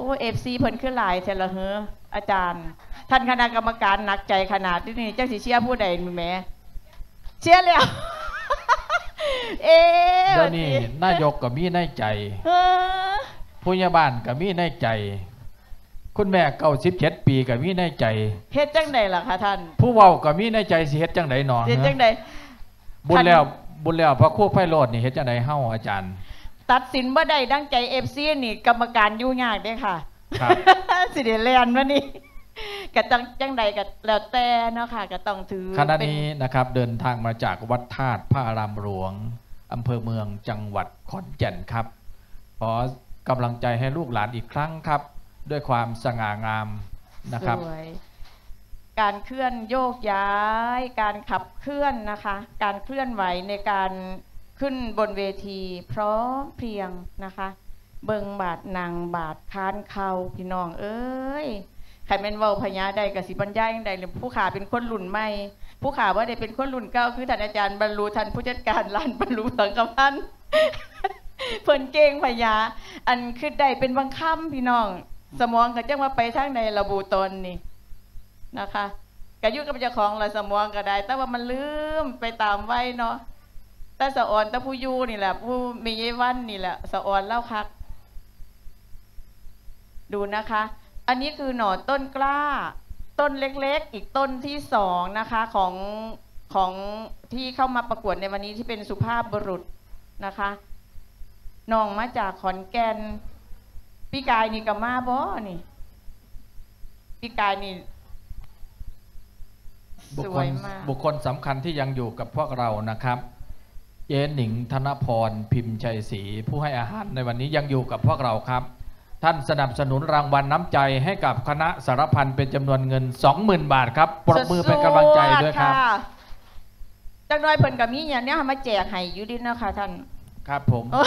อ้เอฟซีเพิ่นขึ้นหลายเทละเฮออาจารย์ ท่านคณะกรรมการหนักใจขนาดที่นี่เจ้าสิเชียร์ผู้ใดมีแหม่เชียร์แล้ว เอ๊ะเดี๋ยวนี้นายกก็มีในใจเออผู้ใหญ่บ้านก็มีในใจ คุณแม่เก้าสิบเจ็ดปีก็มีในใจเฮ็ดจังใดล่ะคะท่าน ผู้เว้าก็มีในใจสิเฮ็ดจังไดหนอเฮ็ดจังใดบุญแล้วบุญแล้วพระครูไพโรจน์นี่เฮ็ดจังไดเฮาอาจารย์ ตัดสินบ่ได้ดังใจเอฟซีนี่ กรรมการยุ่งยากเด้ค่ะครับสิเดแลนวะนี่ก็ต้องจังใดก็แล้วแต่เนาะค่ะก็ต้องถือคณะเป็นนี้นะครับ เดินทางมาจากวัดธาตุพระอารามหลวงอำเภอเมืองจังหวัดขอนแก่นครับขอกำลังใจให้ลูกหลานอีกครั้งครับ ด้วยความสง่างามนะครับสวยการเคลื่อนโยกย้าย การขับเคลื่อนนะคะ การเคลื่อนไหวในการ ขึ้นบนเวทีพร้อมเพรียงนะคะ เบิงบาดนางบาดค้านเข่าพี่น้องเอ้ยใครเป็นเว้าพญาใดกับสิบรรยายยังใดหรือผู้ขาเป็นคนรุ่นใหม่ผู้ขาว่าได้เป็นคนรุ่นเก้าคือท่านอาจารย์บรรลุท่านผู้จัดการร้านบรรลุสังกพันเพิ่นเก่งพญาอันคือได้เป็นบางคำพี่น้อง สมองก็จังว่าไปทางในระบุตนนี่นะคะกายุกับเจ้าของละสมองก็ได้ แต่ว่ามันลืมไปตามไว้เนาะ แต่สะออนแต่ผู้อยูนี่แหละ ผู้มีเยวันนี่แหละสะออนเล่าคัก ดูนะคะ อันนี้คือหน่อต้นกล้า ต้นเล็กๆ อีกต้นที่สองนะคะของของที่เข้ามาประกวดในวันนี้ที่เป็นสุภาพบุรุษนะคะน้องมาจากขอนแก่นพี่กายนี่กับมาบ่นี่พี่กายนี่บุคสควลยมากบุคคลสำคัญที่ยังอยู่กับพวกเรานะครับ เจ๊หนิงธนพรพิมพ์ชัยศรีผู้ให้อาหารในวันนี้ยังอยู่กับพวกเราครับ ท่านสนับสนุนรางวัลน้ำใจให้กับคณะสารพันเป็นจำนวนเงิน 20,000 บาทครับปรบมือเป็นกำลังใจด้วยครับะจังน้อยเพิ่นกับมีอย่างเนี้ยมาแจกให้อยู่ดิเนาะค่ะท่านครับผมโอ้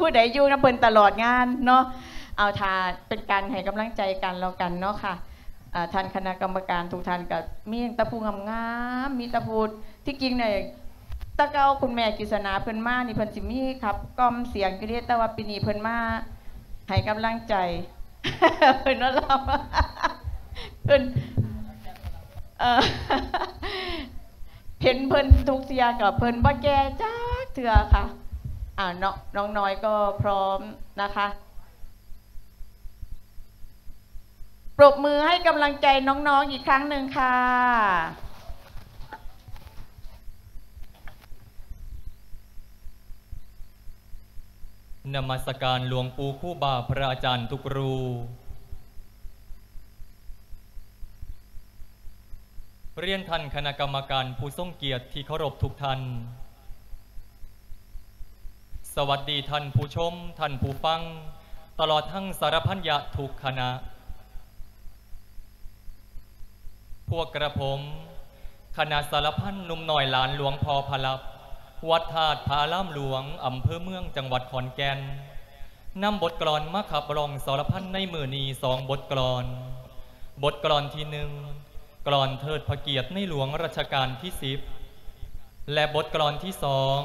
ผู้ใดอยู่นะเพิ่นตลอดงานเนาะเอาทาเป็นการให้กำลังใจกันแล้วกันเนาะค่ะอ่าท่านคณะกรรมการทุกท่านกับมีตะพูงามๆมีตะพูที่จริงเนี่ย ตะเกาคุณแม่กิษณาเพิ่นมานี่เพิ่นสิมีครับกล่อมเสียงอยู่เด้แต่ว่าปีนี้เพิ่นมาให้กำลังใจเพิ่นว่าเราเพิ่นเห็นเพิ่นทุกเสียกับเพิ่นบ่แกจักเถื่อค่ะอ่าน้องน้องน้อยก็พร้อมนะคะปรบมือให้กำลังใจน้องๆอีกครั้งหนึ่งค่ะ นมัสการหลวงปู่คู่บาพระอาจารย์ทุกรูเรียนท่านคณะกรรมการผู้ทรงเกียรติที่เคารพทุกท่าน สวัสดีท่านผู้ชม ท่านผู้ฟัง ตลอดทั้งสารพันยะทุกคณะ พวกกระผม คณะสารพันหนุ่มหน่อยหลานหลวงพอพลับ วัดธาตุพาล่ามหลวง อำเภอเมืองจังหวัดขอนแก่นนำบทกลอนมาขับร้องสารพันในมือนีสองบทกลอน บทกลอนที่หนึ่งกลอนเทิดพระเกียรติในหลวงรัชกาลที่สิบและบทกลอนที่สอง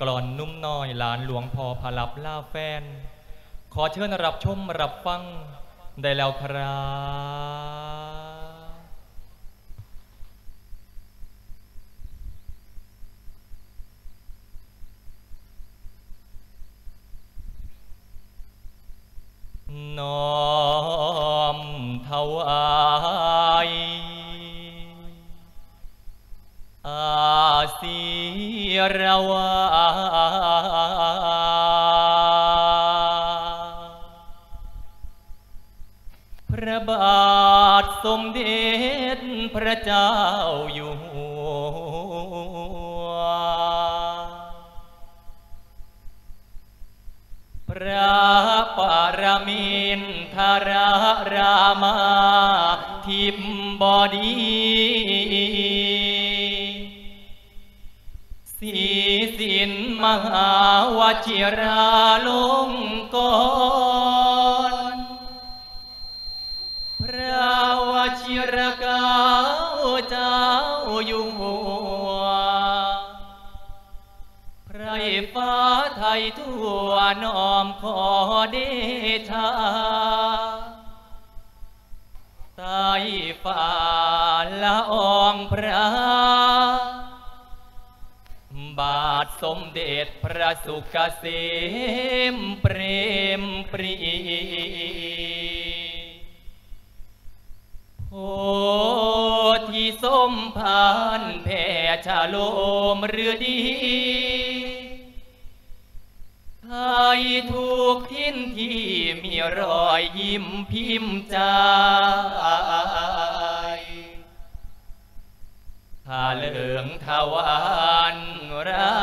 กลอนนุ่มน้อยหลานหลวงพอพลับล่าแฟน ขอเชิญรับชมรับฟังได้แล้วครับ น้อมถวายอาศีรวาพระบาทสมเด็จพระเจ้าอยู่ มินทรรามาทิมบดีสีสินมหาวชิราลงกรพระวชิรเกล้าเจ้าอยู่หัว ฟ้าไทยทั่วน้อมขอเดชาฝ่าละอองพระบาทสมเด็จพระสุกเกษมเปรมปรีโพธิสมพานแผ่ชาโลมเรือดี นที่มีรอยยิ้มพิมพ์ใจถ้าเหลืองทวานรา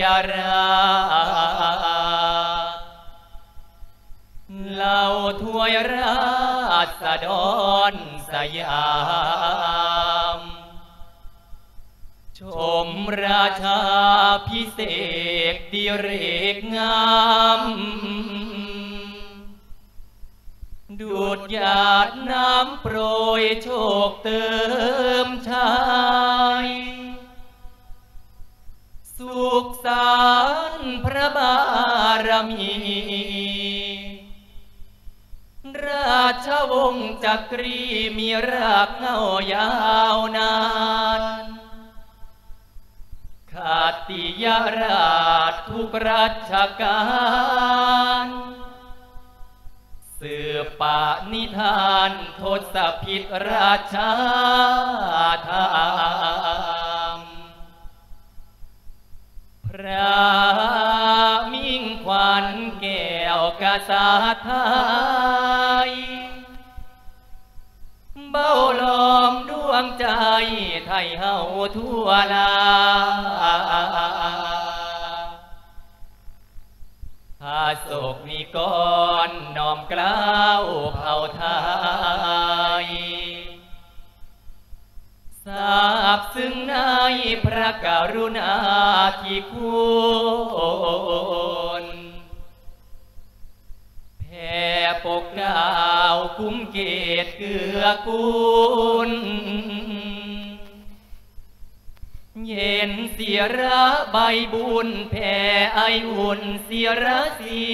ยาราเหล่าถวยราษฎรสยามชมราชาพิเศษดิเรกงาม ดูดหยาดน้ำโปรยโชคเติมชายสุขสารพระบารมี ราชวงศ์จักรีมีรากเงายาวนานขาติยราชทุกราชการ สืบปานิทานทศพิษราชาธรรมพระมิ่งขวัญแก้วกษาไทยเบ้าลอมดวงใจไทยเฮาทั่วลาถ้าโศก กรน้อมกล้าวเผ่าไทยทราบซึ่งในพระกรุณาที่คุณแผ่ปกกล้าวคุ้มเกตเกือกูลเย็นเสียระใบบุญแผ่ไออุ่นเสียระสี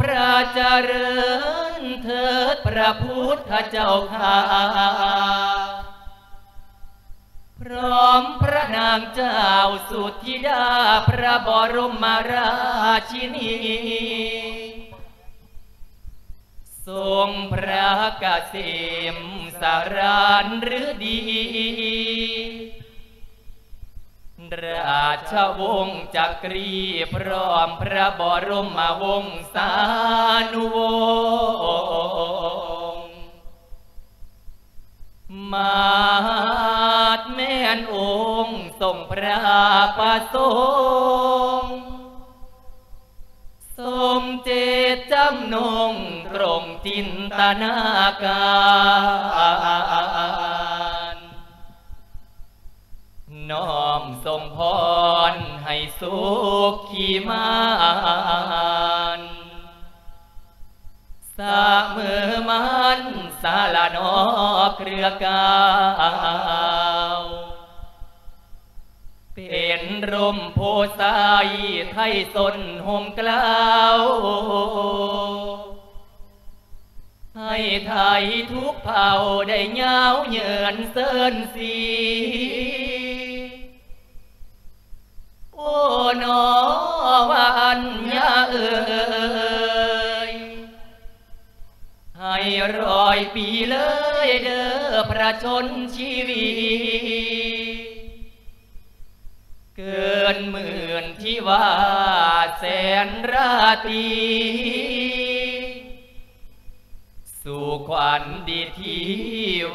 พระเจริญเถิดพระพุทธเจ้าข้าพร้อมพระนางเจ้าสุธิดาพระบรมราชินีทรงพระเกษมสารานหรือดี ราชวงศ์จักรีพร้อมพระบรมวงศานุวงศ์มาดแม่นองค์ทรงพระประสงค์สมเจตจำนงตรงจินตนาการนอ ทรงพรให้สุขขีมานสามือมันสาลานอเครือกาวเป็นร่มโพไซไทยสนห่มกล้าวให้ไทยทุกเผ่าได้เงาเยินเซินสี นอวันยาเอ่ยให้รอยปีเลยเด้อพระชนชีวีเกินหมื่นที่ว่าแสนราตรีสู่ขวัญดีที่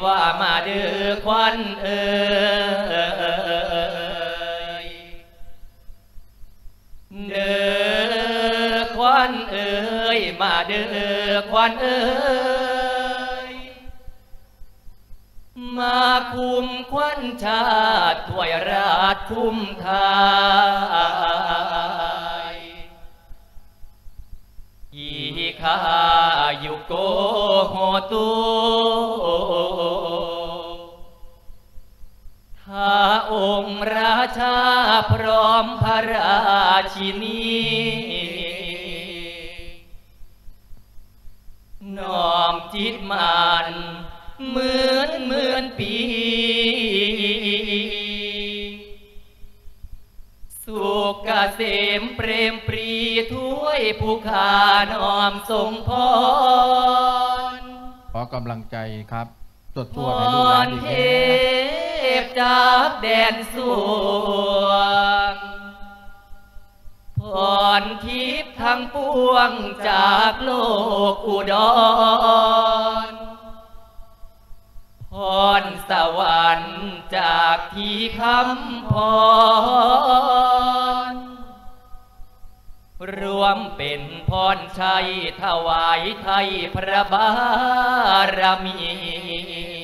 ว่ามาเด้อควันเอ่ย อควันเอ่ยมาเด้อควันเอ่ยมาคุมควันชาติถวยราชคุ้มไทยอีข้าอยู่โกโหตู องค์ราชาพร้อมพระราชินีจิตมันเหมือนเหมือนปีสุขเกษมเปรมปรีถ้วยผู้ขานอมทรงพรขอกำลังใจครับตรวจพตัวจให้ลูกหลานรอีกเทนิดนะ พจากแดนสวงพรทิพย์ทั้งปวงจากโลกอุดรพรสวรรค์จากที่คำพรรวมเป็นพรชัยถวายไทยพระบารมี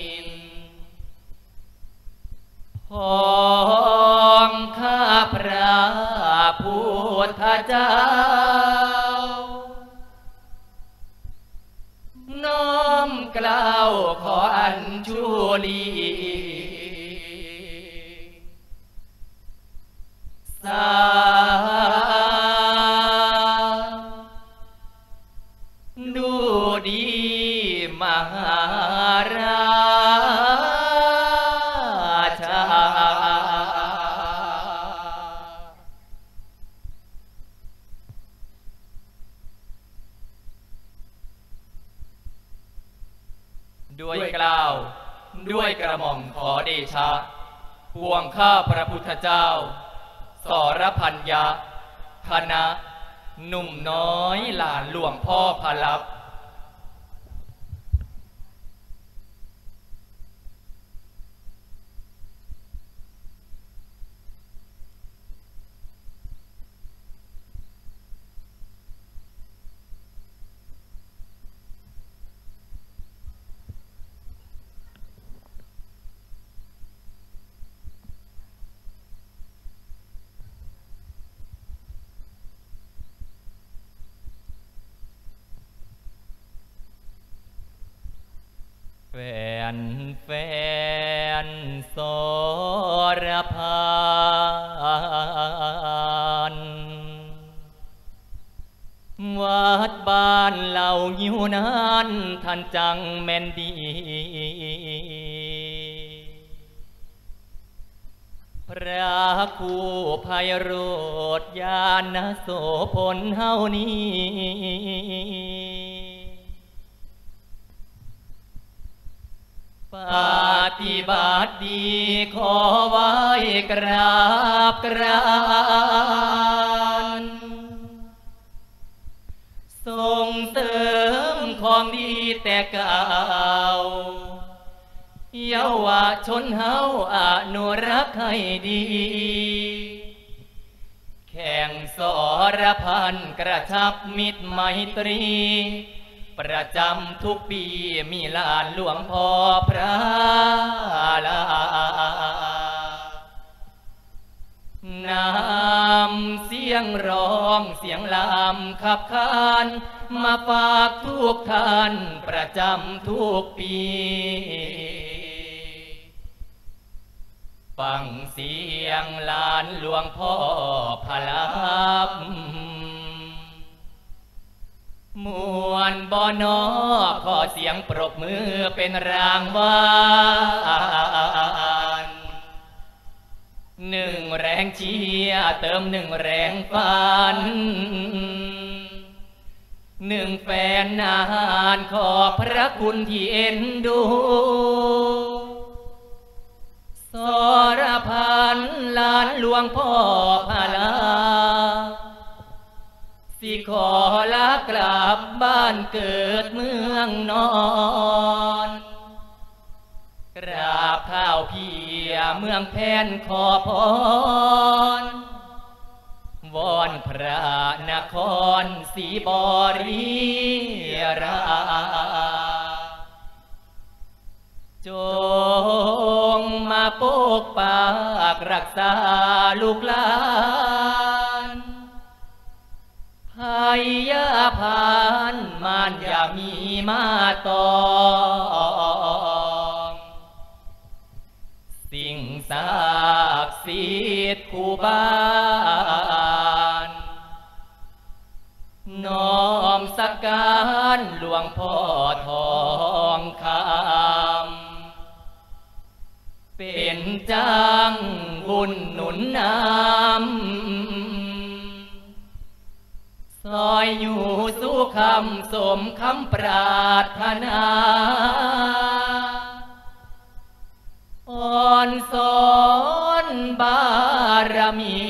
ด้วยกล่าว ด้วยกระหม่อมขอเดชะ พวงข้าพระพุทธเจ้า สรพัญญาคณะหนุ่มน้อยหลานหลวงพ่อพลับ แฟ นแฟนสรพานวัดบ้านเหล่ายิวนั้นท่านจังแม่นดี พระครูไพโรดญาณโสพลเฮานี้ ปฏิบัติดีขอไว้กราบกรานส่งเสริมของดีแต่เก่าเยาวชนเฮาอนุรักษ์ให้ดี แข่งสรพันกระชับมิตรไมตรี ประจำทุกปีมีลานหลวงพ่อพระลานำเสียงร้องเสียงลำขับขานมาฝากทุกท่านประจำทุกปีฟังเสียงลานหลวงพ่อพระลับ มวนบอนอขอเสียงปรบมือเป็นรางวัลหนึ่งแรงเชียร์เติมหนึ่งแรงฟัน หนึ่งแฟนนานขอพระคุณที่เอ็นดูสรพันลานหลวงพ่อพาลา สิขอลากลับบ้านเกิดเมืองนอนกราบข้าวเพียเมืองแพนขอพรวอนพระนครศรีบริราจงมาปกปากรักษาลูกหลาน ไยาพานมานอย่ามีมาตองสิ่งศักดิ์สิทธิ์คู่บ้านน้อมสักการหลวงพ่อทองคำเป็นจังบุญหนุนนำ อยอยู่สู้คำสมคำปรารถนาอ่อนสอนบารมี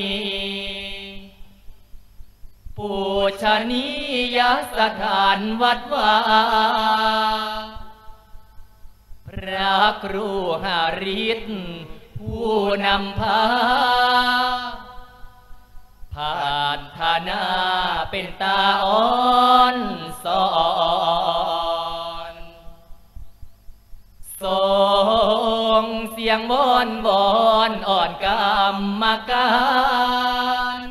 ปูชนียสถานวัดวาพระครูหาริศผู้นำพาผ่านธนา เป็นตาอ่อนสอนส่งเสียงบอนบอนอ่อนกรรมการ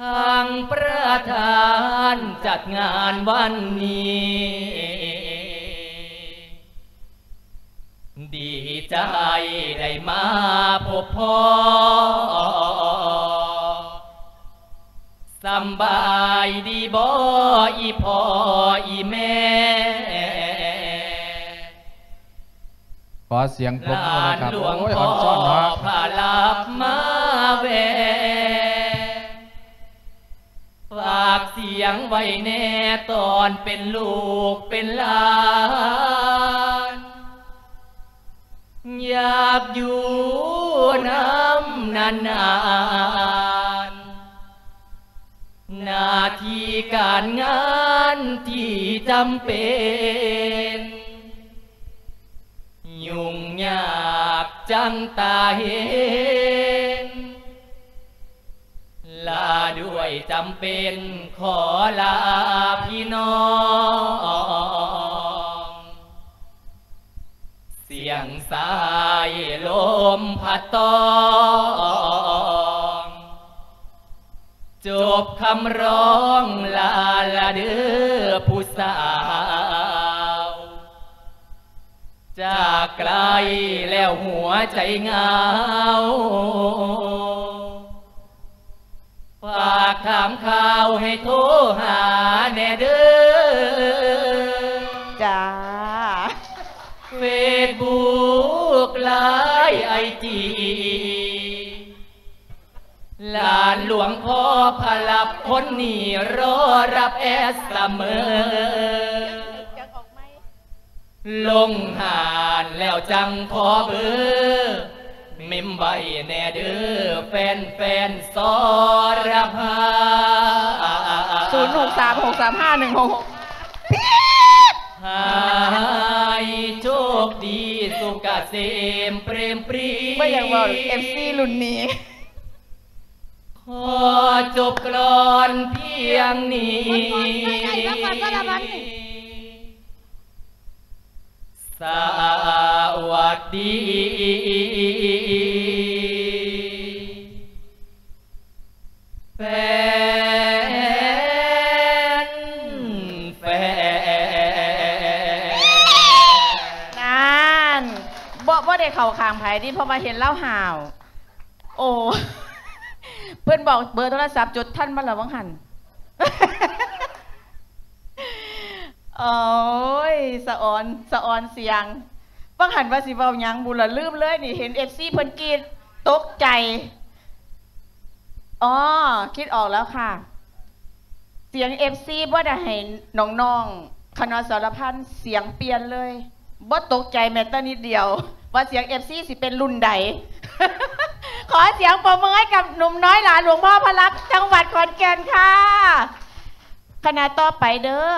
ทางประธานจัดงานวันนี้ดีใจได้มาพบพ่อ สำบายดีบ่อีพ่ออีแม่ ขอเสียงปรบหมือลานะนครับหลวงโอ้ยพ่อ่ออนซ่อนเนาะพาลับมาแวฝากเสียงไว้แน่ตอนเป็นลูกเป็นหลานอยากอยู่น้ำนานๆหน้าที่การงานที่จำเป็น ยุ่งยากจังตาเห็น ลาด้วยจำเป็นขอลาพี่น้องเสียงสายลมพัดตอง จบคำร้องลาละเด้อผู้สาว จากไกลแล้วหัวใจเหงาฝากถามข่าวให้โทรหาแน่เด้อจ้าเฟซบุ๊กไลน์ไอจีลาน หลวงพ่อพลับคนนี้รอรับแอสเสมอ ลงหานแล้วจังขอเบอร์เมมใบแน่เด้อแฟนแฟนๆสอรพาศูนย์หกสามหกสามห้าหนึ่งหกให้โชคดีสุขเกษมเปรมปรีไม่อยากบอกเอฟซีรุ่นนี้ ขอจบกลอนเพียงนี้สวัสดี แฟนแฟนนั่นบ่บ่ได้เข่าคางไผดิพราะว่าเห็นเล่าห่าว โอ้ เพื่อนบอกเบอร์โทรศัพท์จดท่านบ้านเราวังหันโอ้ยสะออนสะออนเสียงวังหันว่าสิเว้าหยังบุละลืมเลยนี่เห็นเอฟซีเพิ่นกรีดตกใจอ๋อคิดออกแล้วค่ะ เสียงเอฟซีบ่ได้ให้น้องๆคณะสารพันเสียงเปลี่ยนเลยบ่ตกใจแม้แต่นิดเดียว ว่าเสียงเอฟซีสิเป็นรุ่นใด ขอเสียงปรบมือให้กับหนุ่มน้อยหลานหลวงพ่อพระลับจังหวัดขอนแก่นค่ะ คณะต่อไปเด้อ